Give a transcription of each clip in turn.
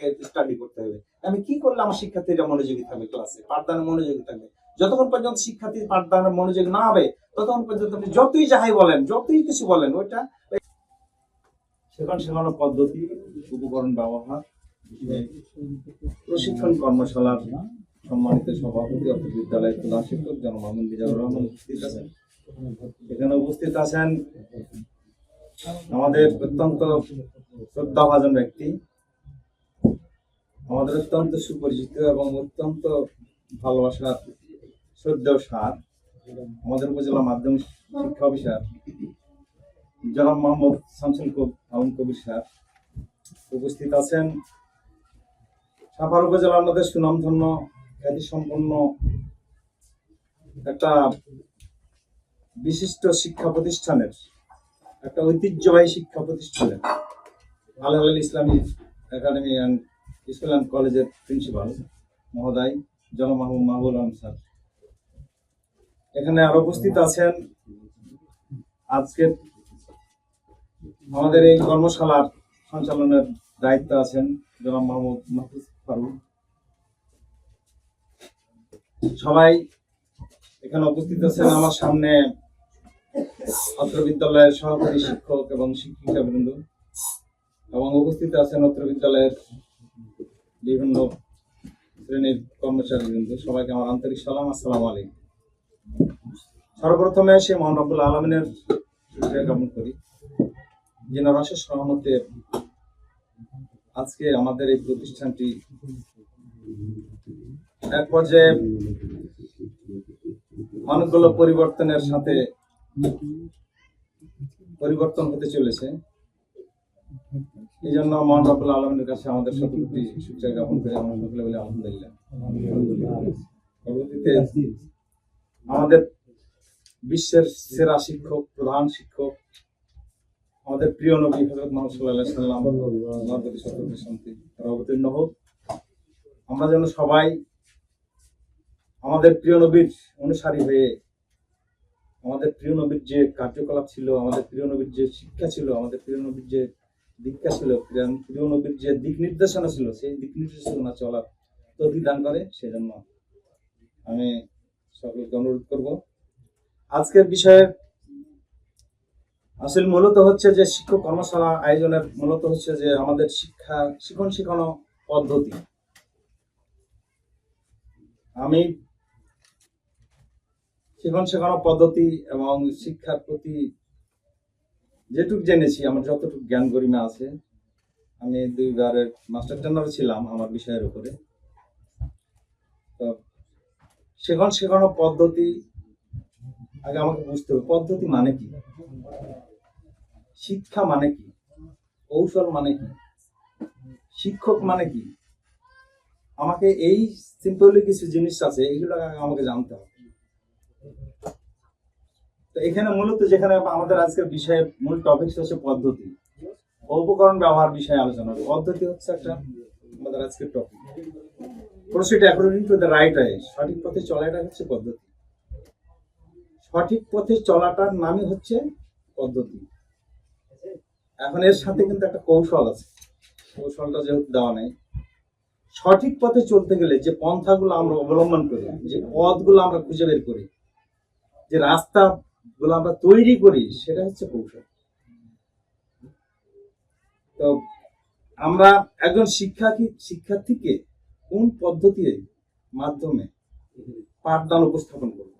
আমাকে স্টাডি করতে হবে। আমি কি করলে আমার শিক্ষার্থীরা মনোযোগী থাকবে ক্লাসে পাঠদানে মনোযোগী থাকবে। যতক্ষণ পর্যন্ত শিক্ষার্থী পাঠদানের মনোযোগ না হবে ততক্ষণ পর্যন্ত আপনি যতই যাহাই বলেন যতই কিছু বলেন ওইটা সেখান শেখানো পদ্ধতি উপকরণ ব্যবহার প্রশিক্ষণ কর্মশালার সম্মানিত সভাপতি অর্থ বিদ্যালয়ের প্রধান শিক্ষক জন মোহাম্মদ মিজানুর রহমান উপস্থিত আছেন। এখানে উপস্থিত আছেন আমাদের অত্যন্ত শ্রদ্ধাভাজন ব্যক্তি আমাদের অত্যন্ত সুপরিচিত এবং অত্যন্ত ভালোবাসার শ্রদ্ধেয় সার আমাদের উপজেলা মাধ্যমিক শিক্ষা অফিসার, জনাব মোহাম্মদ শামসুল আলম কবির স্যার উপস্থিত আছেন। সাভার উপজেলার মধ্যে সুনামধন্য খ্যাতি সম্পন্ন একটা বিশিষ্ট শিক্ষা প্রতিষ্ঠানের, একটা ঐতিহ্যবাহী শিক্ষা প্রতিষ্ঠানের Al Al Islami academy and and কলেজের প্রিন্সিপাল মহোদয় জন মাহবুব মাহবুল আলম স্যার। এখানে আরও উপস্থিত আছেন আজকে আমাদের এই কর্মশালার সঞ্চালনের দায়িত্ব আছেন জনাব মাহমুদ মাহফুজ ফারুক। সবাই এখানে উপস্থিত আছেন। আমার সামনে অত্র বিদ্যালয়ের সহকারী শিক্ষক এবং শিক্ষিকা বৃন্দ এবং উপস্থিত আছেন অত্র বিদ্যালয়ের বিভিন্ন শ্রেণির কর্মচারী বৃন্দ সবাইকে আমার আন্তরিক সালাম, আসসালামু আলাইকুম। সর্বপ্রথমে সে মোহান রব্বুল আলমিনের জ্ঞাপন করি। যিনি রসের সহমতে আজকে আমাদের এই প্রতিষ্ঠানটি এক পর্যায়ে অনেকগুলো পরিবর্তনের সাথে পরিবর্তন হতে চলেছে। এই জন্য মহান রব্বুল আলমের কাছে আমাদের শতকোটি শুক্রিয়া জ্ঞাপন করে। আমরা সকলে বলি আলহামদুলিল্লাহ। আমাদের বিশ্বের সেরা শিক্ষক, প্রধান শিক্ষক, আমাদের প্রিয় নবী হজরত মোহাম্মদ সাল্লাহ সাল্লাম শতকোটি শান্তি তারা অবতীর্ণ হোক আমরা যেন সবাই আমাদের প্রিয় নবীর অনুসারী হয়ে, আমাদের প্রিয় নবীর যে কার্যকলাপ ছিল, আমাদের প্রিয় নবীর যে শিক্ষা ছিল, আমাদের প্রিয় নবীর যে দীক্ষা ছিল প্রিয়- নবীর যে দিক নির্দেশনা ছিল, সেই দিক নির্দেশনা চলার তৌফিক দান করে, সেজন্য আমি সকলকে অনুরোধ করব। আজকের বিষয়ে আসলে মূলত হচ্ছে যে শিক্ষক কর্মশালা আয়োজনের মূলত হচ্ছে যে আমাদের শিক্ষা, শিখন শিখানো পদ্ধতি। আমি শিখন শেখানো পদ্ধতি এবং শিক্ষার প্রতি যেটুক জেনেছি, আমার যতটুকু জ্ঞান গরিমা আছে, আমি দুইবারের মাস্টার ট্রেনারও ছিলাম আমার বিষয়ের উপরে। তো শেখন শেখানো পদ্ধতি, আগে আমাকে বুঝতে হবে, পদ্ধতি মানে কি? শিক্ষা মানে কি? কৌশল মানে কি? শিক্ষক মানে কি? আমাকে এই সিম্পলি কিছু জিনিস আছে এইগুলো আমাকে জানতে হবে। এখানে মূলত যেখানে আমাদের আজকের বিষয়ে মূল টপিক হচ্ছে পদ্ধতি। উপকরণ ব্যবহার বিষয়ে আলোচনা হবে। পদ্ধতি হচ্ছে একটা আমাদের আজকের topic proceed according to the right way সঠিক পথে চলাটা হচ্ছে পদ্ধতি। সঠিক পথে চলাটার নামই হচ্ছে পদ্ধতি। এখন এর সাথে কিন্তু একটা কৌশল আছে। কৌশলটা যেহেতু দেওয়া নেই। সঠিক পথে চলতে গেলে যে পন্থাগুলো আমরা অবলম্বন করি, যে পথগুলো আমরা খুঁজে বের করি, যে রাস্তাগুলো আমরা তৈরি করি, সেটা হচ্ছে কৌশল। তো আমরা একজন শিক্ষার্থী, শিক্ষার্থীকে কোন পদ্ধতির মাধ্যমে পাঠদান উপস্থাপন করব?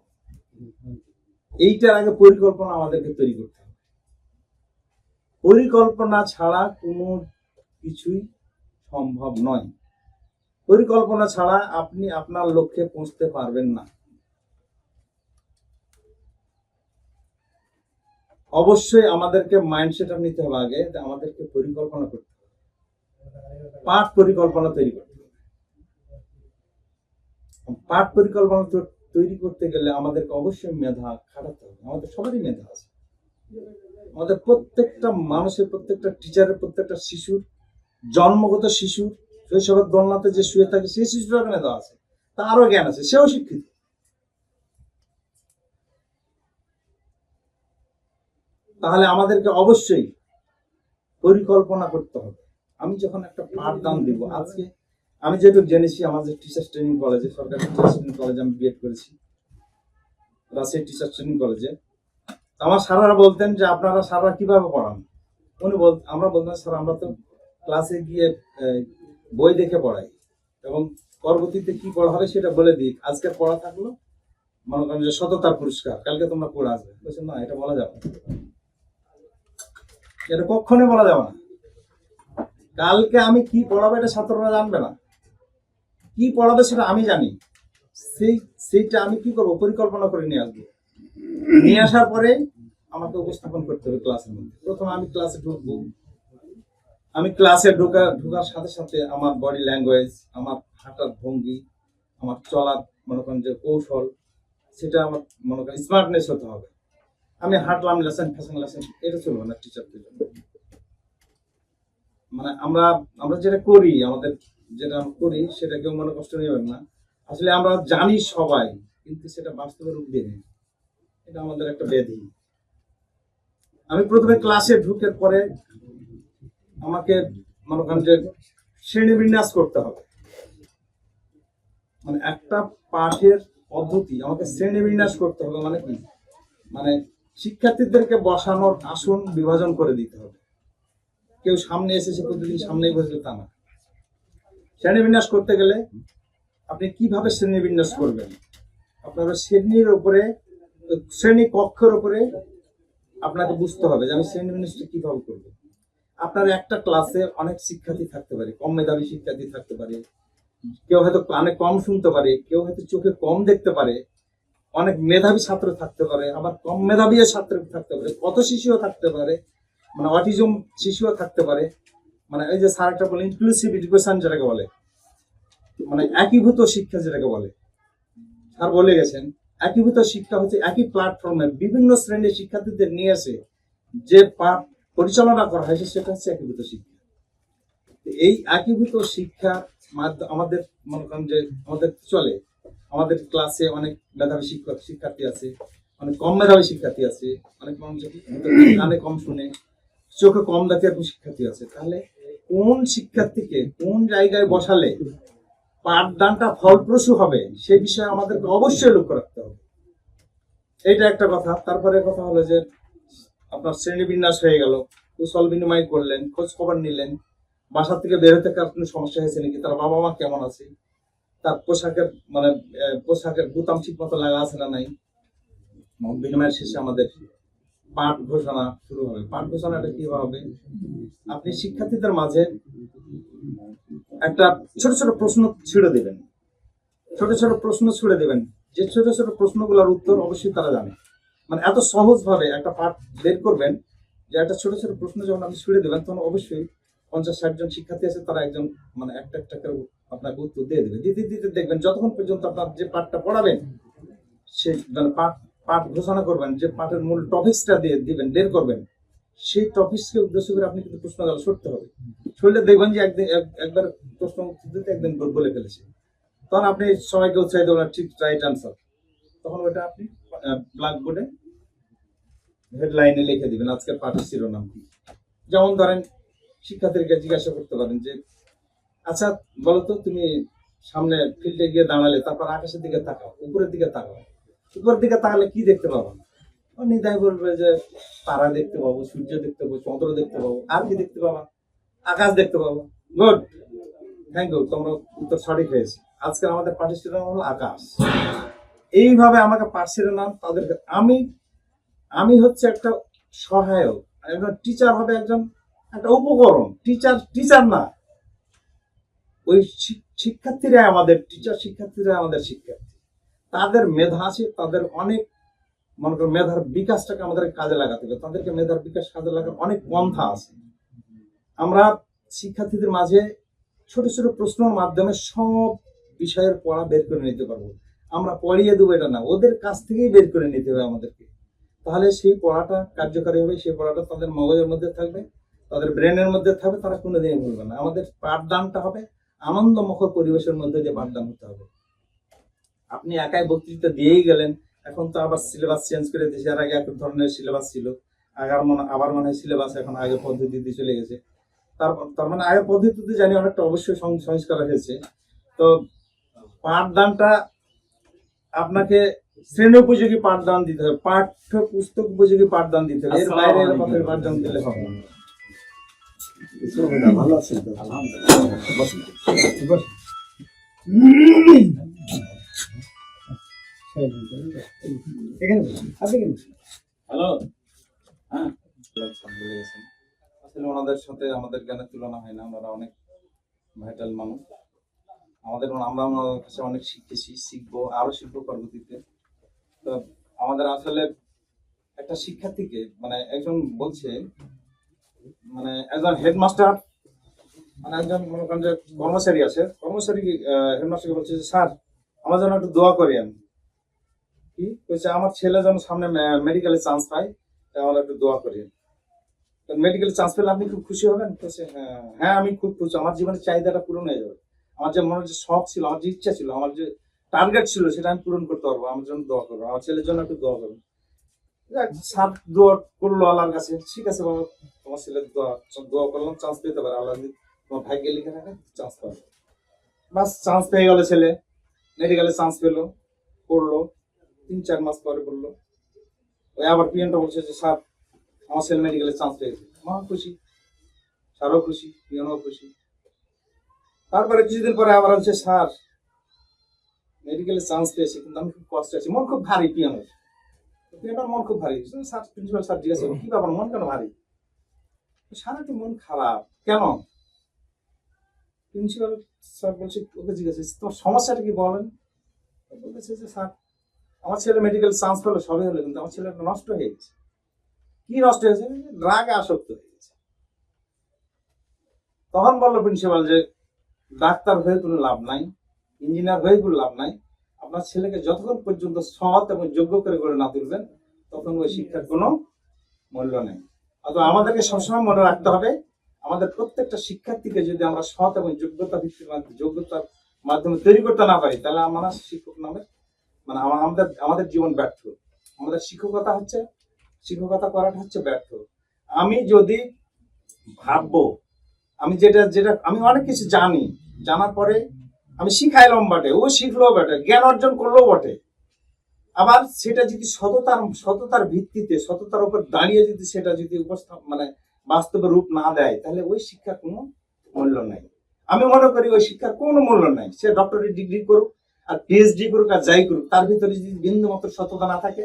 এইটার আগে পরিকল্পনা আমাদেরকে তৈরি করতে হবে। পরিকল্পনা ছাড়া কোনো কিছুই সম্ভব নয়। পরিকল্পনা ছাড়া আপনি আপনার লক্ষ্যে পৌঁছতে পারবেন না। অবশ্যই আমাদেরকে মাইন্ডসেট নিতে হবে আগে আমাদেরকে পরিকল্পনা করতে হবে। পাঠ পরিকল্পনা তৈরি করতে হবে। পাঠ পরিকল্পনা তৈরি করতে গেলে আমাদেরকে অবশ্যই মেধা খাটাতে হবে। আমাদের সবারই মেধা আছে। আমাদের প্রত্যেকটা মানুষের প্রত্যেকটা টিচারের প্রত্যেকটা শিশুর, জন্মগত শিশুর, শৈশবের দোলনাতে যে শুয়ে থাকে, সেই শিশুটার মেধা আছে। তারও জ্ঞান আছে, সেও শিক্ষিত। তাহলে আমাদেরকে অবশ্যই পরিকল্পনা করতে হবে। আমি যখন একটা পাঠদান দিব, আজকে আমি যেটুকু জেনেছি আমাদের টিচার্স ট্রেনিং কলেজে সরকারি টিচার্স ট্রেনিং কলেজে আমি বিএড করেছি। রাজশাহী টিচার্স ট্রেনিং কলেজে আমার স্যাররা বলতেন যে, আপনারা স্যাররা কীভাবে পড়ান? উনি বল, আমরা বলতাম, স্যার, আমরা তো ক্লাসে গিয়ে বই দেখে পড়াই। এবং পরবর্তীতে কি পড়া হবে সেটা বলে দিই আজকে পড়া থাকল, মনে করেন যে সততার পুরস্কার, কালকে তোমরা পড়ে আসবে। বলছেন না, এটা বলা যাবে। এটা কখনোই বলা যাবে না। কালকে আমি কি পড়াবো এটা ছাত্ররা জানবে না। কি পড়াবে সেটা আমি জানি। সেই, সেইটা আমি কি করব? পরিকল্পনা করে নিয়ে আসব। নিয়ে আসার পরে আমাকে উপস্থাপন করতে হবে ক্লাসের মধ্যে। প্রথমে আমি ক্লাসে ঢুকবো। আমি ক্লাসে ঢোকা, ঢোকার সাথে সাথে আমার বডি ল্যাঙ্গুয়েজ আমার হাঁটার ভঙ্গি, আমার চলার মনে করেন যে কৌশল, সেটা আমার মনে করেন স্মার্টনেস হতে হবে। আমি হাঁটলাম লেসন, ফ্যাশন লেসন, এটা চলবে না টিচারদের জন্য। মানে আমরা আমরা যেটা করি, আমাদের যেটা করি, সেটা কেউ মনে কষ্ট নেবেন না। আসলে আমরা জানি সবাই, কিন্তু সেটা বাস্তবে রূপ দিয়ে নেই। এটা আমাদের একটা ব্যাধি। আমি প্রথমে ক্লাসে ঢুকে পরে আমাকে মনে করেন যে শ্রেণি বিন্যাস করতে হবে। মানে একটা পাঠের পদ্ধতি, আমাকে শ্রেণি বিন্যাস করতে হবে মানে কি? মানে শিক্ষার্থীদেরকে বসানোর আসন বিভাজন করে দিতে হবে। কেউ সামনে এসেছে প্রতিদিন সামনেই বসবে তা না। শ্রেণীবিন্যাস করতে গেলে আপনি কীভাবে শ্রেণীবিন্যাস করবেন? আপনার শ্রেণির উপরে, শ্রেণি কক্ষের উপরে আপনাকে বুঝতে হবে যে আমি শ্রেণি বিন্যাসটা কীভাবে করব। আপনার একটা ক্লাসে অনেক শিক্ষার্থী থাকতে পারে, কম মেধাবী শিক্ষার্থী থাকতে পারে। কেউ হয়তো কানে কম শুনতে পারে, কেউ হয়তো চোখে কম দেখতে পারে। অনেক মেধাবী ছাত্র থাকতে পারে, আবার কম মেধাবী ছাত্র থাকতে পারে, কত শিশুও থাকতে পারে মানে অটিজম শিশুও থাকতে পারে মানে এই যে স্যার একটা বলে ইনক্লুসিভ এডুকেশন যেটাকে বলে মানে একীভূত শিক্ষা যেটাকে বলে। স্যার বলে গেছেন, একীভূত শিক্ষা হচ্ছে একই প্ল্যাটফর্মে বিভিন্ন শ্রেণির শিক্ষার্থীদের নিয়ে এসে যে পাঠ পরিচালনা করা হয় সেটা হচ্ছে একীভূত শিক্ষা। এই একীভূত শিক্ষা আমাদের মনে করেন যে আমাদের চলে। আমাদের ক্লাসে অনেক মেধাবী শিক্ষক, শিক্ষার্থী আছে, অনেক কম মেধাবী শিক্ষার্থী আছে, অনেক মানুষ কানে কম শুনে, চোখে কম দেখে এরকম শিক্ষার্থী আছে, তাহলে কোন শিক্ষার্থীকে কোন জায়গায় বসালে পাঠদানটা ফলপ্রসূ হবে সেই বিষয়ে আমাদেরকে অবশ্যই লক্ষ্য রাখতে হবে। এইটা একটা কথা। তারপরে কথা হলো যে, আপনার শ্রেণি বিন্যাস হয়ে গেল, কুশল বিনিময় করলেন, খোঁজ খবর নিলেন, বাসা থেকে বের হতে কোনো সমস্যা হয়েছে নাকি, তার বাবা মা কেমন আছে? তার পোশাকের মানে পোশাকের বুতাম ঠিক মতো লাগা আছে না নাই? বিনিময়ের শেষে আমাদের পাঠ ঘোষণা শুরু হবে। পাঠ ঘোষণাটা কি হবে? আপনি শিক্ষার্থীদের মাঝে একটা ছোট ছোট প্রশ্ন ছেড়ে দেবেন। ছোট ছোট প্রশ্ন ছুড়ে দেবেন। যে ছোট ছোট প্রশ্নগুলোর উত্তর অবশ্যই তারা জানে। মানে এত সহজ ভাবে একটা পাঠ বের করবেন যে একটা ছোট ছোট প্রশ্ন যখন আপনি ছুড়ে দেবেন, তখন অবশ্যই পঞ্চাশ ষাট জন শিক্ষার্থী আছে, তারা একজন মানে একটা একটা করে আপনাকে উত্তর দিয়ে দেবে। দিতে দিতে দেখবেন যতক্ষণ পর্যন্ত আপনার যে পাঠটা পড়াবেন, সেই মানে পাঠ পাঠ ঘোষণা করবেন, যে পাঠের মূল টপিক্সটা দিয়ে দিবেন, বের করবেন, সেই টপিক্সকে উদ্দেশ্য করে আপনি কিন্তু প্রশ্নগুলো সরতে হবে। সরলে দেখবেন যে একদিন একবার প্রশ্ন উত্তর দিতে একদিন বল- ফেলেছে। তখন আপনি সবাইকে উৎসাহিত করেন ঠিক রাইট আনসার তখন ওটা আপনি ব্ল্যাকবোর্ডে হেডলাইনে লিখে দিবেন, আজকের পাঠের শিরোনাম কি? যেমন ধরেন শিক্ষার্থীকে জিজ্ঞাসা করতে পারেন যে আচ্ছা বলো তো তুমি সামনে ফিল্ডে গিয়ে দাঁড়ালে, তারপর আকাশের দিকে তাকাও, উপরের দিকে তাকাও। উপরের দিকে তাকালে কি দেখতে পাবো? নিদায় বলবে যে, তারা দেখতে পাবো, সূর্য দেখতে পাবো, চন্দ্র দেখতে পাবো, আর কি দেখতে পাবো? আকাশ দেখতে পাবো। গুড। থ্যাংক ইউ, তোমরা উত্তর সঠিক হয়েছে। আজকে আমাদের পাঠের শিরোনাম হলো আকাশ। এইভাবে আমাকে পাঠ শিরোনাম তাদেরকে আমি আমি হচ্ছে একটা সহায়ক, একজন টিচার হবে একজন একটা উপকরণ। টিচার টিচার না। ওই শিক্ষার্থীরা আমাদের টিচার শিক্ষার্থীরা আমাদের শিক্ষার্থী। তাদের মেধা আছে, তাদের অনেক, মনে করো, মেধার বিকাশটাকে আমাদের কাজে লাগাতে হবে। তাদেরকে মেধার বিকাশ কাজে লাগার অনেক পন্থা আছে। আমরা শিক্ষার্থীদের মাঝে ছোট ছোট প্রশ্নের মাধ্যমে সব বিষয়ের পড়া বের করে নিতে পারব। আমরা পড়িয়ে দেবো এটা না। ওদের কাছ থেকেই বের করে নিতে হবে আমাদেরকে। তাহলে সেই পড়াটা কার্যকারী হবে, সেই পড়াটা তাদের মগজের মধ্যে থাকবে। তাদের ব্রেনের মধ্যে থাকবে তারা কোনোদিনই ভুলবে না। আমাদের পাঠদানটা হবে আনন্দমুখর পরিবেশের মধ্যে দিয়ে পাঠদান হতে হবে। আপনি একাই বক্তৃতা দিয়েই গেলেন এখন তো আবার সিলেবাস চেঞ্জ করে দিয়েছে। এর আগে এক ধরনের সিলেবাস ছিল আগার মনে আবার মনে হয় সিলেবাস এখন আগে পদ্ধতিতে চলে গেছে। তার তার মানে আগের পদ্ধতিতে জানি অনেকটা অবশ্যই সংস্কার হয়েছে। তো পাঠদানটা আপনাকে শ্রেণি উপযোগী পাঠদান দিতে হবে পাঠ্য পুস্তক উপযোগী পাঠদান দিতে হবে। এর বাইরে পাঠদান দিলে হবে না। ওনাদের সাথে আমাদের জ্ঞানের তুলনা হয় না, ওনারা অনেক ভাইটাল মানুষ। আমাদের আমরা ওনাদের কাছে অনেক শিখেছি, শিখব, আরও শিখব পরবর্তীতে। তো আমাদের আসলে একটা শিক্ষার্থীকে মানে একজন বলছে মানে একজন হেডমাস্টার মানে একজন মনে করেন যে কর্মচারী আছে কর্মচারী হেডমাস্টারকে বলছে যে স্যার আমার জন্য একটু দোয়া করেন। কি? বলছে আমার ছেলে যেন সামনে মেডিকেলে চান্স পায় আমার একটু দোয়া করেন। মেডিকেল চান্স পেলে আপনি খুব খুশি হবেন? বলছে, হ্যাঁ হ্যাঁ আমি খুব খুশি আমার জীবনের চাহিদাটা পূরণ হয়ে যাবে। আমার যে মনে যে শখ ছিল আমার যে ইচ্ছা ছিল আমার যে টার্গেট ছিল সেটা আমি পূরণ করতে পারব আমার জন্য দোয়া করব আমার ছেলের জন্য একটু দোয়া করব সাত দোয়া করল আল্লাহর কাছে। ঠিক আছে বাবা, তোমার ছেলের দোয়া দোয়া করলাম চান্স পেতে পারে। আল্লাহ তোমার ভাগ্যে লিখে থাকে চান্স পাবে। বাস চান্স পেয়ে গেল ছেলে। মেডিকেলে চান্স পেল, করল। তিন, চার মাস পরে বলল। ওই আবার পিএনটা বলছে যে, স্যার, আমার ছেলে মেডিকেলে চান্স পেয়ে গেছে মা খুশি, স্যারও খুশি পিএনও খুশি। তারপরে কিছুদিন পরে আবার হচ্ছে স্যার মেডিকেলে চান্স পেয়েছি, কিন্তু আমি খুব কষ্ট আছি। মন খুব ভারী পিয়ানোর পিয়ানোর মন খুব ভারী। স্যার প্রিন্সিপাল স্যার জিজ্ঞাসা কি ব্যাপার, মন কেন ভারী? স্যার একটু মন খারাপ। কেন? প্রিন্সিপাল স্যার বলছে ওকে জিজ্ঞাসা তোমার সমস্যাটা কি বলেন? বলেছে যে, স্যার, আমার ছেলে মেডিকেল চান্স পেল সবই হলো, কিন্তু আমার ছেলেটা নষ্ট হয়ে গেছে। কি নষ্ট হয়েছে ড্রাগে আসক্ত হয়ে গেছে। তখন বলল প্রিন্সিপাল যে, ডাক্তার হয়ে কোনো লাভ নাই ইঞ্জিনিয়ার হয়ে কোনো লাভ নাই আপনার ছেলেকে যতক্ষণ পর্যন্ত সৎ এবং যোগ্য করে করে না তুলবেন তখন ওই শিক্ষার কোনো মূল্য নেই। অথবা আমাদেরকে সবসময় মনে রাখতে হবে, আমাদের প্রত্যেকটা শিক্ষার্থীকে যদি আমরা সৎ এবং যোগ্যতা ভিত্তিক মাধ্যমে- যোগ্যতার মাধ্যমে তৈরি করতে না পারি, তাহলে আমরা শিক্ষক নামে মানে আমা- আমাদের আমাদের জীবন ব্যর্থ। আমাদের শিক্ষকতা হচ্ছে শিক্ষকতা করাটা হচ্ছে ব্যর্থ। আমি যদি ভাববো, আমি যেটা যেটা আমি অনেক কিছু জানি, জানার পরে আমি শিখাইলাম বটে, ও শিখলো বটে, জ্ঞান অর্জন করল বটে। আবার সেটা যদি সততার সততার ভিত্তিতে, সততার উপর দাঁড়িয়ে যদি সেটা যদি উপস্থাপ মানে বাস্তবে রূপ না দেয়, তাহলে ওই শিক্ষার কোনো মূল্য নাই। আমি মনে করি ওই শিক্ষার কোনো মূল্য নাই। সে ডক্টরেট ডিগ্রি করুক, আর পিএইচডি করুক, আর যাই করুক, তার ভিতরে যদি বিন্দু মাত্র সততা না থাকে,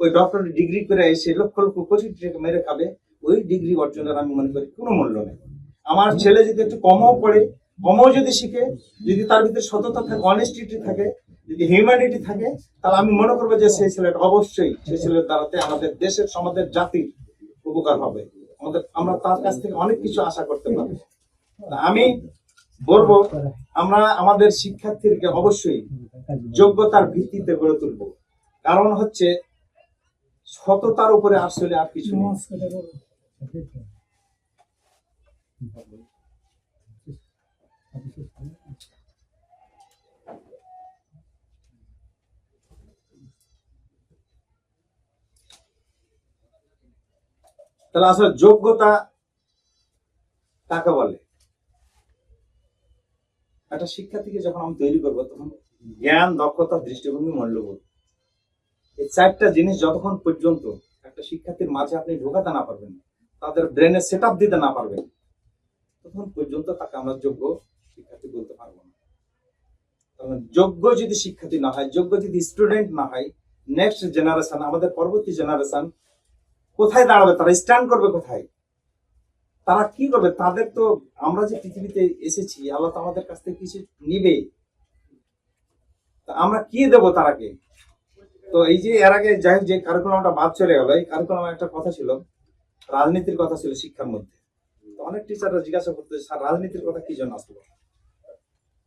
ওই ডক্টরেট ডিগ্রি করে এসে লক্ষ লক্ষ কোটি টাকা মেরে খাবে, ওই ডিগ্রি অর্জনের আমি মনে করি কোনো মূল্য নেই। আমার ছেলে যদি একটু কমও পড়ে কমও যদি শিখে, যদি তার ভিতরে সততা থাকে অনেস্টিটি থাকে, যদি হিউম্যানিটি থাকে, তাহলে আমি মনে করব যে সেই ছেলেটা অবশ্যই সেই ছেলের দ্বারাতে আমাদের দেশের, সমাজের জাতির উপকার হবে। আমাদের, আমরা তার কাছ থেকে অনেক কিছু আশা করতে পারি আমি বলব, আমরা আমাদের শিক্ষার্থীদেরকে অবশ্যই যোগ্যতার ভিত্তিতে গড়ে তুলব। কারণ হচ্ছে, সততার উপরে আসলে আর কিছু নেই। তাহলে আসলে যোগ্যতা কাকে বলে? একটা শিক্ষার্থীকে যখন আমি তৈরি করব, তখন জ্ঞান, দক্ষতা, দৃষ্টিভঙ্গি, মূল্যবোধ। এই চারটা জিনিস যতক্ষণ পর্যন্ত একটা শিক্ষার্থীর মাঝে আপনি ঢোকাতে না পারবেন, তাদের ব্রেনে সেট দিতে না পারবেন তখন পর্যন্ত তাকে আমরা যোগ্য শিক্ষার্থী বলতে পারব না। কারণ যোগ্য যদি শিক্ষার্থী না হয়, যোগ্য যদি স্টুডেন্ট না হয় নেক্সট জেনারেশন আমাদের পরবর্তী জেনারেশন কোথায় দাঁড়াবে? তারা স্ট্যান্ড করবে কোথায়? তারা কি করবে? তাদের তো আমরা যে পৃথিবীতে এসেছি, আল্লাহ তো আমাদের কাছ থেকে কিছু নিবে। আমরা কি দেব তারাকে? তো এই যে এর আগে যাই যে কারিকুলামটা বাদ চলে গেল, এই কারিকুলামে একটা কথা ছিল, রাজনীতির কথা ছিল শিক্ষার মধ্যে। অনেক টিচাররা জিজ্ঞাসা করতে স্যার, রাজনীতির কথা কি জন্য আসলো?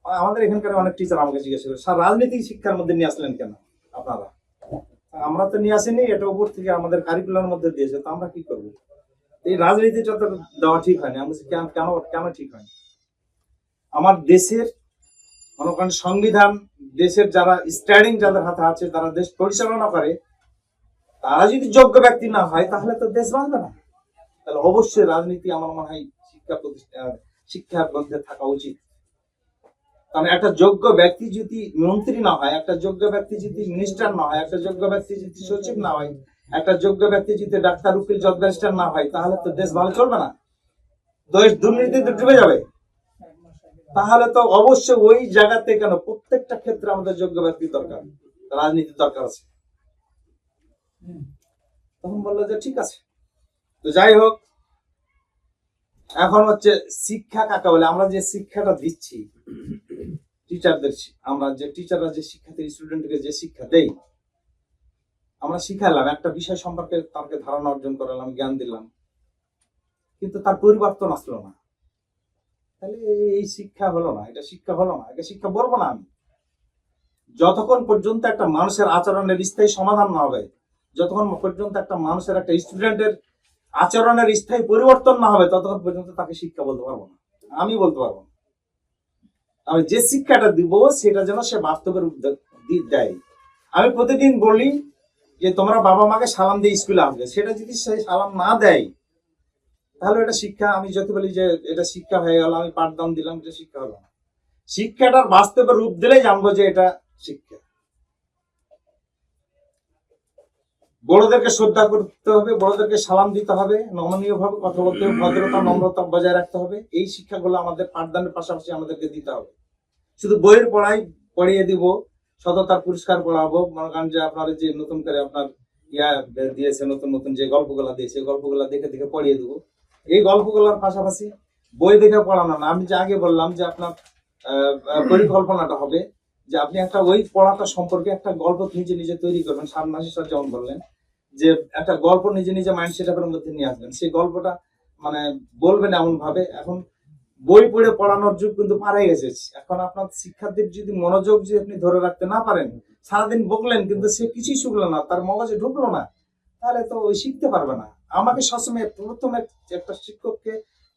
আমাদের এখানকার অনেক টিচার আমাকে জিজ্ঞাসা করে, স্যার রাজনীতি শিক্ষার মধ্যে নিয়ে আসলেন কেন আপনারা? আমরা তো নিয়ে আসিনি, এটা উপর থেকে আমাদের কারিকুলার মধ্যে দিয়েছে, তো আমরা কি করব? এই রাজনীতিটা তো দেওয়া ঠিক হয়নি। আমি কেন কেন কেন ঠিক হয়নি? আমার দেশের, মনে করেন, সংবিধান, দেশের যারা স্ট্যান্ডিং যাদের হাতে আছে, যারা দেশ পরিচালনা করে, তারা যদি যোগ্য ব্যক্তি না হয়, তাহলে তো দেশ বাঁচবে না। তাহলে অবশ্যই রাজনীতি আমার মনে হয় শিক্ষা প্রতিষ্ঠান শিক্ষার মধ্যে থাকা উচিত। কারণ একটা যোগ্য ব্যক্তি যদি মন্ত্রী না হয়, একটা যোগ্য ব্যক্তি যদি মিনিস্টার না হয়, একটা যোগ্য ব্যক্তি যদি সচিব না হয়, একটা যোগ্য ব্যক্তি যদি ডাক্তার, উকিল ব্যারিস্টার না হয়, তাহলে তো দেশ ভালো চলবে না। দেশ দুর্নীতিতে ডুবে যাবে। তাহলে তো অবশ্যই ওই জায়গাতে কেন প্রত্যেকটা ক্ষেত্রে আমাদের যোগ্য ব্যক্তি দরকার, রাজনীতি দরকার আছে। তখন বলল যে ঠিক আছে। তো যাই হোক, এখন হচ্ছে শিক্ষা কাকা বলে? আমরা যে শিক্ষাটা দিচ্ছি টিচারদের আমরা যে টিচাররা যে শিক্ষার্থী স্টুডেন্টকে যে শিক্ষা দেই, আমরা শিখালাম, একটা বিষয় সম্পর্কে তাকে ধারণা অর্জন করালাম, জ্ঞান দিলাম। কিন্তু তার পরিবর্তন আসলো না। তাহলে এই- শিক্ষা হলো না, এটা শিক্ষা হলো না, এটা শিক্ষা বলব না আমি। যতক্ষণ পর্যন্ত একটা মানুষের আচরণের স্থায়ী সমাধান না হবে, যতক্ষণ পর্যন্ত একটা মানুষের, একটা স্টুডেন্টের আচরণের স্থায়ী পরিবর্তন না হবে, ততক্ষণ পর্যন্ত তাকে শিক্ষা বলতে পারব না। আমি বলতে পারব না। আমি যে শিক্ষাটা দিব সেটা যেন সে বাস্তবের দেয়। আমি প্রতিদিন বলি যে, তোমরা বাবা মাকে সালাম দিয়ে স্কুলে আসবে সেটা যদি সে সালাম না দেয়, তাহলে এটা শিক্ষা আমি যত বলি যে, এটা শিক্ষা হয়ে গেল, আমি পাঠদান দিলাম, এটা শিক্ষা হলো না। শিক্ষাটার বাস্তবের রূপ দিলেই জানব যে এটা শিক্ষা। বড়দেরকে শ্রদ্ধা করতে হবে, বড়দেরকে সালাম দিতে হবে নমনীয় ভাবে কথা বলতে হবে, ভদ্রতা, নম্রতা বজায় রাখতে হবে, এই শিক্ষাগুলো আমাদের পাঠদানের পাশাপাশি আমাদেরকে দিতে হবে। শুধু বইয়ের পড়াই পড়িয়ে দিব সততার পুরস্কার পড়াবো মনে করেন যে আপনার যে নতুন করে আপনার ইয়া দিয়েছে, নতুন নতুন যে গল্পগুলা দিয়েছে গল্পগুলা দেখে দেখে পড়িয়ে দেবো। এই গল্পগুলোর পাশাপাশি বই দেখে পড়ানো না, আমি যে আগে বললাম যে আপনার পরিকল্পনাটা হবে, যে আপনি একটা ওই পড়াটা সম্পর্কে একটা গল্প নিজে নিজে তৈরি করবেন সামনাসি স্যার যেমন বললেন যে একটা গল্প নিজে নিজে মাইন্ড সেট মধ্যে নিয়ে আসবেন। সেই গল্পটা মানে বলবেন এমন ভাবে এখন বই পড়ে পড়ানোর যুগ কিন্তু পার গেছে এখন আপনার শিক্ষার্থীর যদি মনোযোগ যদি আপনি ধরে রাখতে না পারেন, সারাদিন বকলেন কিন্তু সে কিছুই শুকলো না, তার মগজে ঢুকলো না, তাহলে তো ওই শিখতে পারবে না। আমাকে সবসময় প্রথমে একটা শিক্ষককে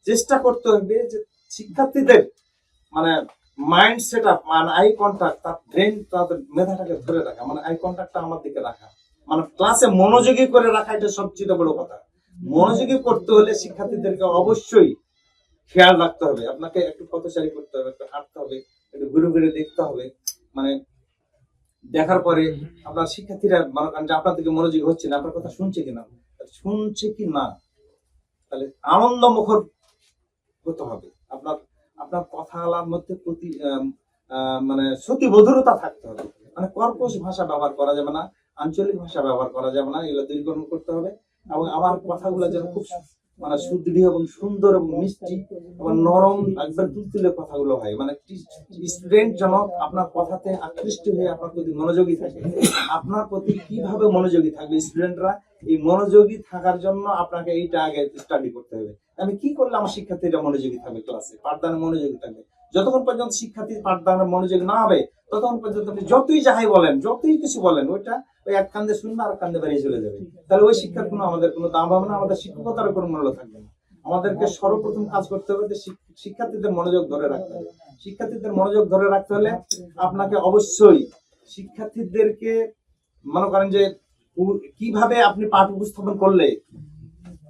চেষ্টা করতে হবে যে শিক্ষার্থীদের মানে মাইন্ড সেট আপ মানে আই কন্টাক্ট তার ব্রেন তাদের মেধাটাকে ধরে রাখা মানে আই কন্টাক্টটা আমার দিকে রাখা। মানে ক্লাসে মনোযোগী করে রাখা এটা সবচেয়ে বড় কথা। মনোযোগী করতে হলে শিক্ষার্থীদেরকে অবশ্যই খেয়াল রাখতে হবে। আপনাকে একটু পথচারী করতে হবে, একটু হাঁটতে হবে, একটু ঘুরে ঘুরে দেখতে হবে। মানে দেখার পরে আপনার শিক্ষার্থীরা মনে আপনার দিকে মনোযোগী হচ্ছে না, আপনার কথা শুনছে কিনা? শুনছে কি না? তাহলে আনন্দ মুখর হতে হবে। আপনার আপনার কথার মধ্যে প্রতি মানে সত্যি থাকতে হবে। মানে কর্কশ ভাষা ব্যবহার করা যাবে না। আঞ্চলিক ভাষা ব্যবহার করা যাবে না, এগুলো দূরীকরণ করতে হবে। এবং আমার কথাগুলো যেন খুব মানে সুদৃঢ় এবং সুন্দর এবং মিষ্টি এবং নরম একবার তুলতুলে কথাগুলো হয়। মানে স্টুডেন্ট যেন আপনার কথাতে আকৃষ্ট হয়ে আপনার প্রতি মনোযোগী থাকে। আপনার প্রতি কীভাবে মনোযোগী থাকবে স্টুডেন্টরা? এই মনোযোগী থাকার জন্য আপনাকে এইটা আগে স্টাডি করতে হবে। আমি কি করলে আমার শিক্ষার্থীরা মনোযোগী থাকবে ক্লাসে পাঠদানে মনোযোগী থাকবে। যতক্ষণ পর্যন্ত শিক্ষার্থী পাঠদানের মনোযোগী না হবে, ততক্ষণ পর্যন্ত আপনি যতই যাহাই বলেন, যতই কিছু বলেন, ওইটা ওই এক কান্দে শুনবে আর কান্দে বেরিয়ে চলে যাবে। তাহলে ওই শিক্ষার কোনো আমাদের কোনো দাম হবে না, আমাদের শিক্ষকতার কোনো মূল্য থাকবে না। আমাদেরকে সর্বপ্রথম কাজ করতে হবে যে শিক্ষার্থীদের মনোযোগ ধরে রাখতে হবে। শিক্ষার্থীদের মনোযোগ ধরে রাখতে হলে আপনাকে অবশ্যই শিক্ষার্থীদেরকে মনে করেন যে কীভাবে আপনি পাঠ উপস্থাপন করলে,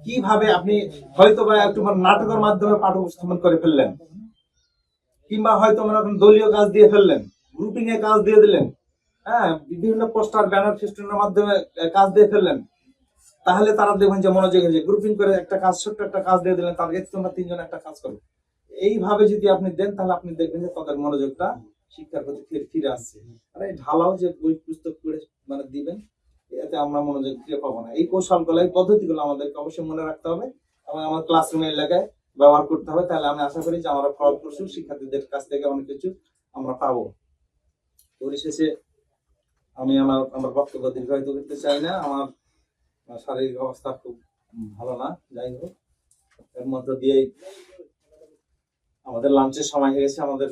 কীভাবে আপনি হয়তো বা একটু নাটকের মাধ্যমে পাঠ উপস্থাপন করে ফেললেন, কিংবা হয়তো মনে করেন দলীয় কাজ দিয়ে ফেললেন গ্রুপিং এ কাজ দিয়ে দিলেন হ্যাঁ বিভিন্ন পোস্টার ব্যানার ফেস্টুনের মাধ্যমে কাজ দিয়ে ফেললেন। তাহলে তারা দেখবেন যে মনোযোগ হয়েছে গ্রুপিং করে একটা কাজ, ছোট্ট একটা কাজ দিয়ে দিলেন, তার কাছে তোমরা তিনজন একটা কাজ করো। এইভাবে যদি আপনি দেন, তাহলে আপনি দেখবেন যে তাদের মনোযোগটা শিক্ষার প্রতি ফিরে ফিরে আসছে। আর এই ঢালাও যে বই পুস্তক পড়ে মানে দিবেন, এতে আমরা মনোযোগ ফিরে পাবো না। এই কৌশলগুলো, এই পদ্ধতিগুলো আমাদেরকে অবশ্যই মনে রাখতে হবে এবং আমার ক্লাসরুমের এলাকায় ব্যবহার করতে হবে। তাহলে আমি আশা করি যে আমরা ফলপ্রসূ শিক্ষার্থীদের কাছ থেকে অনেক কিছু আমরা পাবো। পরিশেষে আমি আমার আমার বক্তব্য দীর্ঘায়িত করতে চাই না। আমার শারীরিক অবস্থা খুব ভালো না, যাই হোক। এর মধ্য দিয়েই আমাদের লাঞ্চের সময় হয়ে গেছে। আমাদের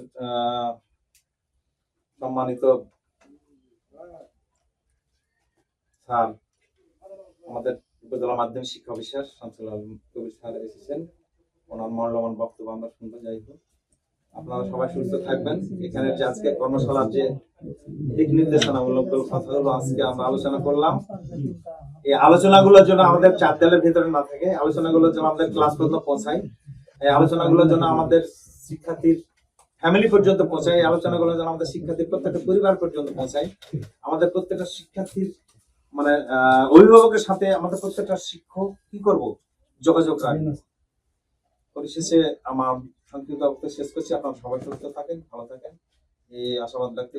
সম্মানিত স্যার, আমাদের উপজেলা মাধ্যমিক শিক্ষা অফিসার শামসুল কবির স্যার এসেছেন। ওনার মূল্যবান বক্তব্য আমরা শুনব, যাই হোক। আপনারা সবাই সুস্থ থাকবেন। এখানে যে আজকে কর্মশালার যে দিক নির্দেশনামূলক কথাগুলো আজকে আমরা আলোচনা করলাম, এই আলোচনাগুলোর জন্য আমাদের চার দেয়ালের ভিতরে না থাকে আলোচনাগুলো যেন আমাদের ক্লাস পর্যন্ত পৌঁছায় এই আলোচনাগুলো যেন আমাদের শিক্ষার্থীর ফ্যামিলি পর্যন্ত পৌঁছায় এই আলোচনাগুলো যেন আমাদের শিক্ষার্থীর প্রত্যেকটা পরিবার পর্যন্ত পৌঁছায় আমাদের প্রত্যেকটা শিক্ষার্থীর মানে অভিভাবকের সাথে আমাদের প্রত্যেকটা শিক্ষক কি করব? যোগাযোগ রাখব। পরিশেষে আমার সংক্ষিপ্ত অবস্থা শেষ করছি। আপনার সবাই সুস্থ থাকেন ভালো থাকেন। এই আশাবাদ রাখতে